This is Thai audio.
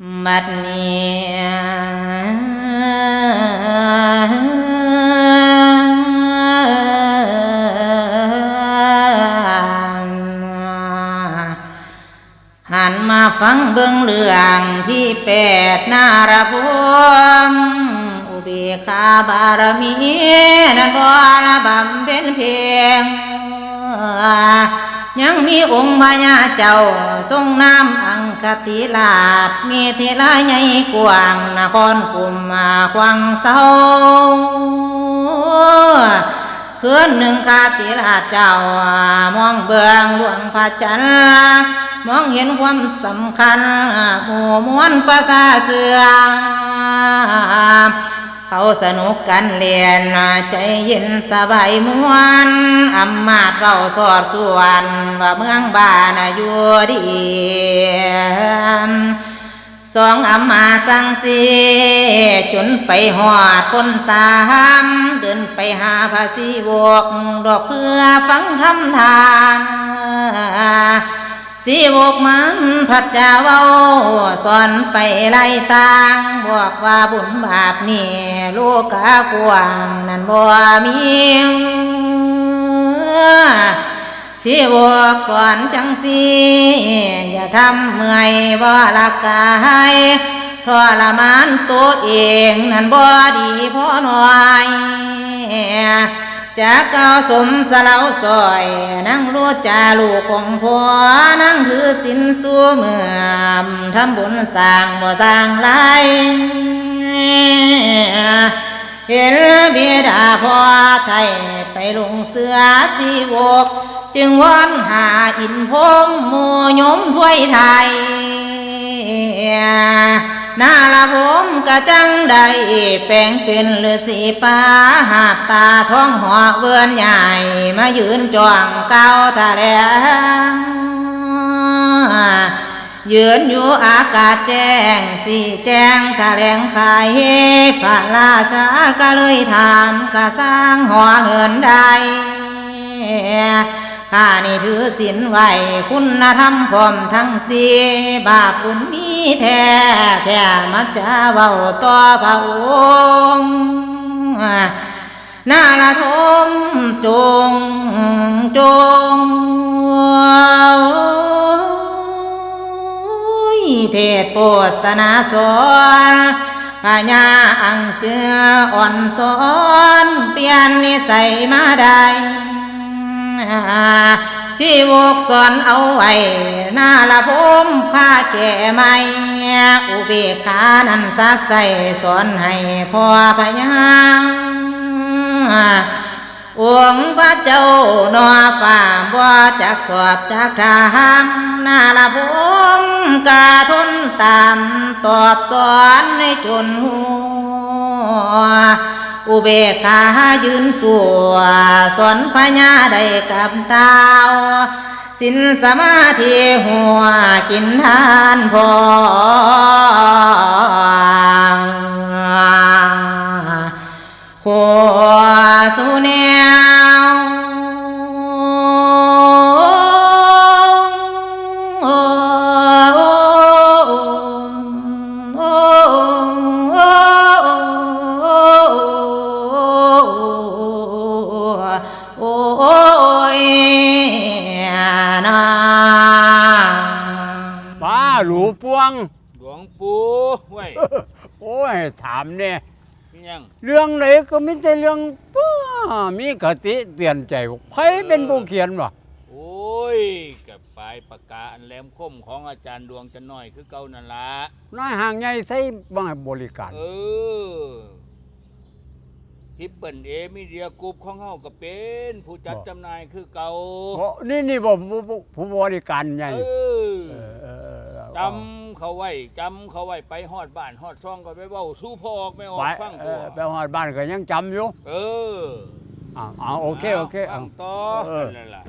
บัดนี้หันมาฟังเบิ่งเรื่องที่แปดนารพมอุเบกขาบารมีนั้นบ่ละบำเป็นเพียงยังมีองค์พญาเจ้าทรงน้ำอั งคติลาดมีเทลาใหญ่กว้างนครกุมมาควังเศร้าเพื่อนหนึ่งคาติลาเจ้ามองเบืองดวงพระจันทร์มองเห็นความสำคัญหมู่มวลประสาเสือเขาสนุกกันเรียนใจเย็นสบายมวนอำมาตย์เราสอดส่วนว่าเมืองบ้านอยู่ดี สองอำมาตย์สั่งสีจนไปหอดคนสามเดินไปหาภาษีวก ดอกเพื่อฟังทำทานสีบกมันพัดจาเว้าสอนไปไล่ตางบอกว่าบุญบาปนี่โลกากวาง นั่นบ่มี สีบกสอนจังสีอย่าทำเมื่อยบ่าละกายทรมานตัวเองนั่นบ่ดีพอหน่อยจากเก้าสมสลาวซอย นั่งรู้จาลูกของพ่อนั่งถือสินสู้เมื่อมทำบุญสร้างบ่สร้างไร เห็นบิดาพ่อไทยไปลงเสือสีวก จึงวอนหาอินพงหมูยมถ้วยไทยนาละผมกะจังได้แปลงเป็นฤาษีป้าหาบตาท้องหัวเวือนใหญ่ มายืนจ้องเก้าทะแลง ยืนอยู่อากาศแจ้งสีแจ้งแถลงขายพระราชาก็เลยถามกะสร้างหัวเหินใดข้านี่ถือศีลไหวคุณธรรมพร้อมทั้งสีบาปบุญมีแท้แท้มัจจาเบาต่อพระองค์นาละทมจงจง เทศโปดสนาสอนพญาอังเจืออ่อนสอนเปลี่ยนนิสัยมาได้ชีวกสอนเอาไว้หน้าละผมผ้าแก่ไม่อุเบกขานั้นซักใส่สอนให้พ่อพญาองค์พระเจ้านอฝ่าบ่จักสอบจักทามหน้าละผม กาทนตามตอบสอนในจนหัวอุเบกขายืนสัวสอนพญาได้กับตาวสินสมาธิหัวกินทานพอ หลวงปู่เว้ยโอ้ยถามเนี่ยมีหยัง เรื่องไหนก็มีแต่เรื่องป้ามีกติเตือนใจใครเป็นผู้เขียนวะโอ้ยกับปลายปากกาอันแหลมคมของอาจารย์ดวงจะน้อยคือเก่านั่นละนายห่างใหญ่ใส่บ้างบริการ เออทิปเปิลเอมีเดียกรุ๊ปของเฮาก็เป็น ผู้จัดจำหน่ายคือเก่าโอ้นี่นี่บอกผู้ผู้ผู้บริการใหญ่เออเออเออเออจำ เขาไว้จำเขาไว้ไปฮอดบ้านฮอดซ่องก็ไปเว้าสู้พ่อออกไม่ออไปกฟังเอตัวอไปหอดบ้านก็ยังจำอยู่เออ อ่าเอาโอเคโอเคฟัเอางต่อเออ นั่นล่ะ